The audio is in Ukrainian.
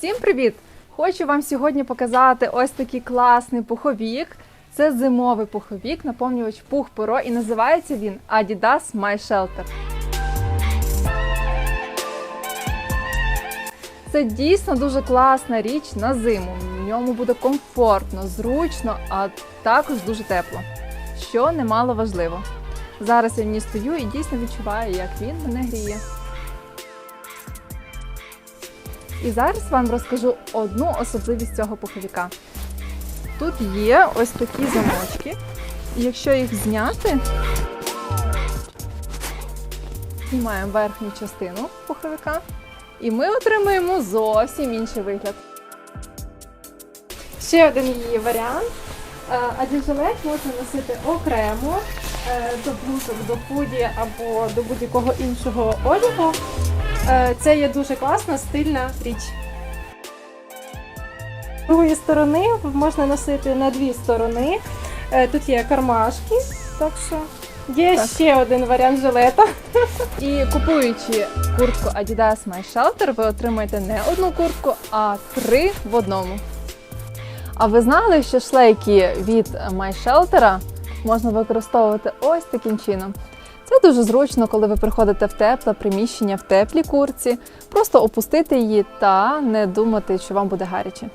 Всім привіт! Хочу вам сьогодні показати ось такий класний пуховік. Це зимовий пуховік, наповнювач пух перо, і називається він Adidas My Shelter. Це дійсно дуже класна річ на зиму. В ньому буде комфортно, зручно, а також дуже тепло, що немало важливо. Зараз я в ній стою і дійсно відчуваю, як він мене гріє. І зараз вам розкажу одну особливість цього пуховіка. Тут є ось такі замочки, і якщо їх зняти, знімаємо верхню частину пуховика, і ми отримуємо зовсім інший вигляд. Ще один її варіант. Е, Адіжелет можна носити окремо е, до блузок, до худі або до будь-якого іншого одягу. Е, Це є дуже класна стильна річ. З другої сторони можна носити на дві сторони. Е, Тут є кармашки, так що є Так. ще один варіант жилета. І купуючи куртку Adidas My Shelter, ви отримаєте не одну куртку, а три в одному. А ви знали, що шлейки від My Shelter можна використовувати ось таким чином? Це дуже зручно, коли ви приходите в тепле приміщення в теплій курці, просто опустити її та не думати, що вам буде гаряче.